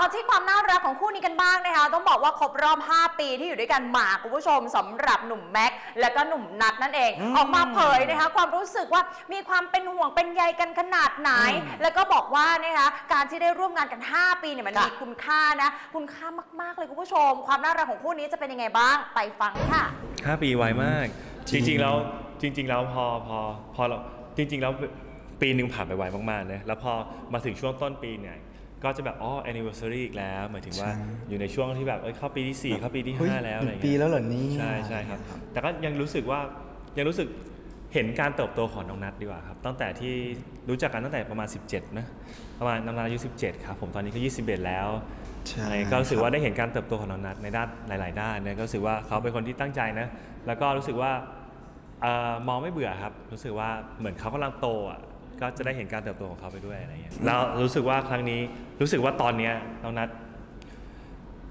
กันที่ความน่ารักของคู่นี้กันบ้างนะคะ ต้องบอกว่าครบรอบ 5 ปีที่อยู่ด้วยกันมาคุณผู้ชมสำหรับหนุ่มแม็กซ์และก็หนุ่มนัทนั่นเองอืมออกมาเผยนะคะ ความรู้สึกว่ามีความเป็นห่วงเป็นใยกันขนาดไหนอืมแล้วก็บอกว่านะคะการที่ได้ร่วมงานกัน 5 ปีเนี่ยมันค่ะมีคุณค่านะ คุณค่ามากๆเลยคุณผู้ชม ความน่ารักของคู่นี้จะเป็นยังไงบ้างไปฟังค่ะห้าปีไวมากจจริงริงๆแล้วจริง ๆ แล้วพอพอพอเราจริง ๆ แล้วปีหนึ่งผ่านไปไวมากๆนะแล้วพอมาถึงช่วงต้นปีเนี่ย ก็จะแบบอ๋อ anniversary อีกแล้ว หมายถึงว่าใช่อยู่ในช่วงที่แบบเอ้ยเข้าปีที่ 4 เข้าปีที่เฮ้ย5แล้วอะไรหนึ่เงี้งปียแล้วเหรอเนี่ยใช่ใช่ครับ แต่ก็ยังรู้สึกว่ายังรู้สึกเห็นการเติบโตของน้องนัทดีกว่าครับ ตั้งแต่ที่รู้จักกันตั้งแต่ประมาณ 17 นะ ประมาณน้องนัทอายุ 17 ครับ ผมตอนนี้ก็ 21 แล้วใช่อะไรก็รู้สึกครับว่าได้เห็นการเติบโตของน้องนัทในด้านหลาย ๆ ด้านเนี่ยก็รู้สึกว่าเขาเป็นคนที่ตั้งใจนะ แล้วก็รู้สึกว่าเอ่อมองไม่เบื่อครับ รู้สึกว่าเหมือนเขากำลังโตอะ ก็จะได้เห็นการเติบโตของเขาไปด้วยอะไรเงี้ยแล้วรู้สึกว่าครั้งนี้รู้สึกว่าตอนเนี้ยน้องนัท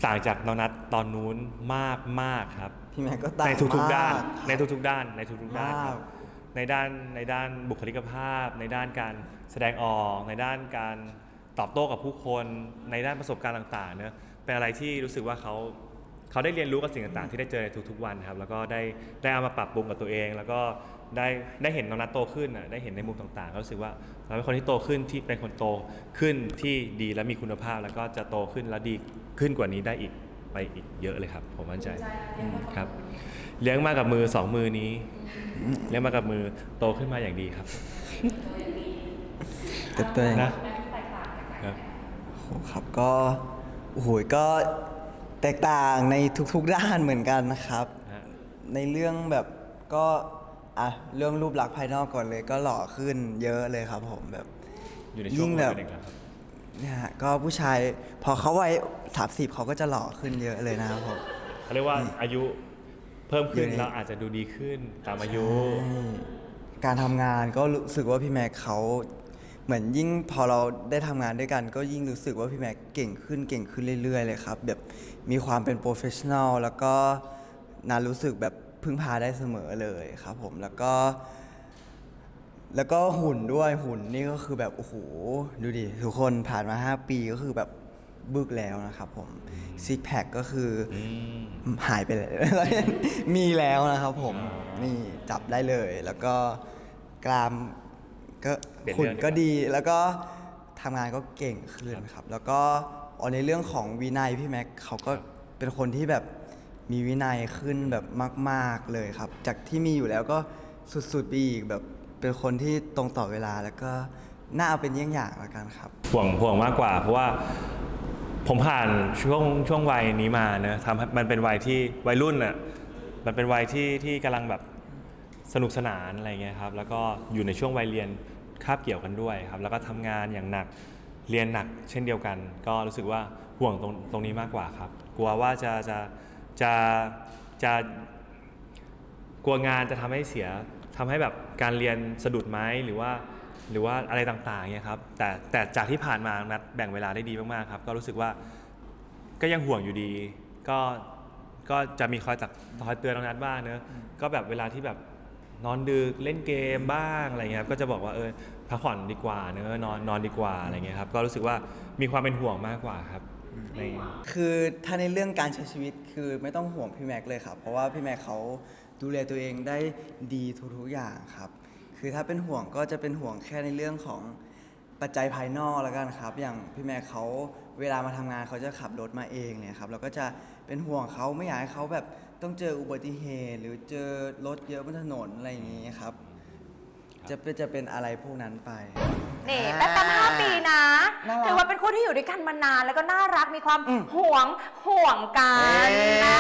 ต่างจากน้องนัทตอนนู้นมากมากๆครับ พี่แม็กก็ต่างในทุกๆด้านมากในทุกๆด้านในทุกๆด้านครับมากในด้านในด้านบุคลิกภาพ ในด้านการแสดงออก ในด้านการตอบโต้กับผู้คน ในด้านประสบการณ์ต่างๆเนอะเป็นอะไรที่รู้สึกว่าเขา เขาได้เรียนรู้กับสิ่งต่างๆ ที่ได้เจอในทุกๆวันครับแล้วก็ได้ได้เอามาปรับปรุงกับตัวเอง แล้วก็ได้ได้เห็นน้องนัทโตขึ้นน่ะได้เห็นในมุมต่างๆก็รู้สึกว่าเราเป็นคนที่โตขึ้นที่เป็นคนโตขึ้นที่ดีและมีคุณภาพ แล้วก็จะโตขึ้นและดีขึ้นกว่านี้ได้อีกไปอีกเยอะเลยครับ ผมมั่นใจอืมครับ เลี้ยงมากับมือสองมือนี้เลี้ยงมากับมือโตขึ้นมาอย่างดีครับแต่ตัวเองครับโอ้ครับก็โอ้โหก็ แตกต่างในทุกๆด้านเหมือนกันนะครับ ฮะ ในเรื่องแบบก็อะเรื่องรูปลักษณ์ภายนอกก่อนเลย ก็หล่อขึ้นเยอะเลยครับผมแบบ อยู่ในช่วงยิ่งวัแบยบเป็นเด็กแล้วครับเนี่ยฮะก็ผู้ชายพอเขาวัยสามสิบเขาก็จะหล่อขึ้นเยอะเลยนะครับผม เขาเรียกว่าอายุเพิ่มขึ้นอยู่ใน เราอาจจะดูดีขึ้นตามอายุใช่การทำงานก็รู้สึกว่าพี่แม็กเขา เหมือนยิ่งพอเราได้ทำงานด้วยกัน ก็ยิ่งรู้สึกว่าพี่แม็กเก่งขึ้นเก่งขึ้นเรื่อยๆเลยครับ แบบมีความเป็นโปรเฟชชั่นอลแล้วก็นารู้สึกแบบพึ่งพาได้เสมอเลยครับผมแล้วก็ แล้วก็หุ่นด้วยหุ่นนี่ก็คือแบบ โอ้โห ดูดิ ทุกคนผ่านมา 5 ปีก็คือแบบบึกแล้วนะครับผมซิกแพคก็คืออหายไปเลย มีแล้วนะครับผม นี่จับได้เลย แล้วก็กราม ก็เปลี่ยนหุ่นเรื่องดีกว่า ก็ดีแล้วก็ทำงานก็เก่งขึ้นครับ แล้วก็อ๋อในเรื่องของวินัยพี่แม็กเขาก็เป็นคนที่แบบมีวินัยขึ้นแบบมาก ๆเลยครับ จากที่มีอยู่แล้วก็สุดๆไปอีกแบบเป็นคนที่ตรงต่อเวลาแล้วก็น่าเอาเป็นเยี่ยงอย่างละกันครับ ห่วงห่วงมากกว่า เพราะว่าผมผ่านช่วงช่วงวัยนี้มาเนอะทำให้มันเป็นวัยที่วัยรุ่นอะมันเป็นวัยที่ที่กำลังแบบ สนุกสนานอะไรเงี้ยครับแล้วก็อยู่ในช่วงวัยเรียนคาบเกี่ยวกันด้วยครับแล้วก็ทำงานอย่างหนักเรียนหนักเช่นเดียวกัน ก็รู้สึกว่าห่วงตรงตรงนี้มากกว่าครับ กลัวว่าจะจะจะจะกลัวงานจะทำให้เสียทำให้แบบการเรียนสะดุดไหมหรือว่าหรือว่าอะไรต่างๆเนี่ยครับแต่แต่จากที่ผ่านมานัดแบ่งเวลาได้ดีมากๆครับ ก็รู้สึกว่าก็ยังห่วงอยู่ดี ก็ก็จะมีคอยตักคอยเตือนน้องนัดบ้างเนอะก็แบบเวลาที่แบบ นอนดึกเล่นเกมบ้างอะไรเงี้ยครับก็จะบอกว่าเออพักผ่อนดีกว่าเนอะนอนนอนดีกว่าอะไรเงี้ยครับก็รู้สึกว่ามีความเป็นห่วงมากกว่าครับในคือถ้าในเรื่องการใช้ชีวิตคือไม่ต้องห่วงพี่แม็กเลยครับ เพราะว่าพี่แม็กเขาดูแลตัวเองได้ดีทุกๆอย่างครับ คือถ้าเป็นห่วงก็จะเป็นห่วงแค่ในเรื่องของปัจจัยภายนอกแล้วกันครับ อย่างพี่แม็กเขา เวลามาทำงานเขาจะขับรถมาเองเนี่ยครับเราก็จะเป็นห่วงเขาไม่อยากให้เขาแบบต้องเจออุบัติเหตุ หรือเจอรถเยอะบนถนนอะไรอย่างนี้ครับ จะเป็นจะเป็นอะไรพวกนั้นไป นี่แป๊บแป๊บห้าปีนะน่ารักถือว่าเป็นคู่ที่อยู่ด้วยกันมานานแล้วก็น่ารักมีความห่วงห่วงกันเอ๊ะนะ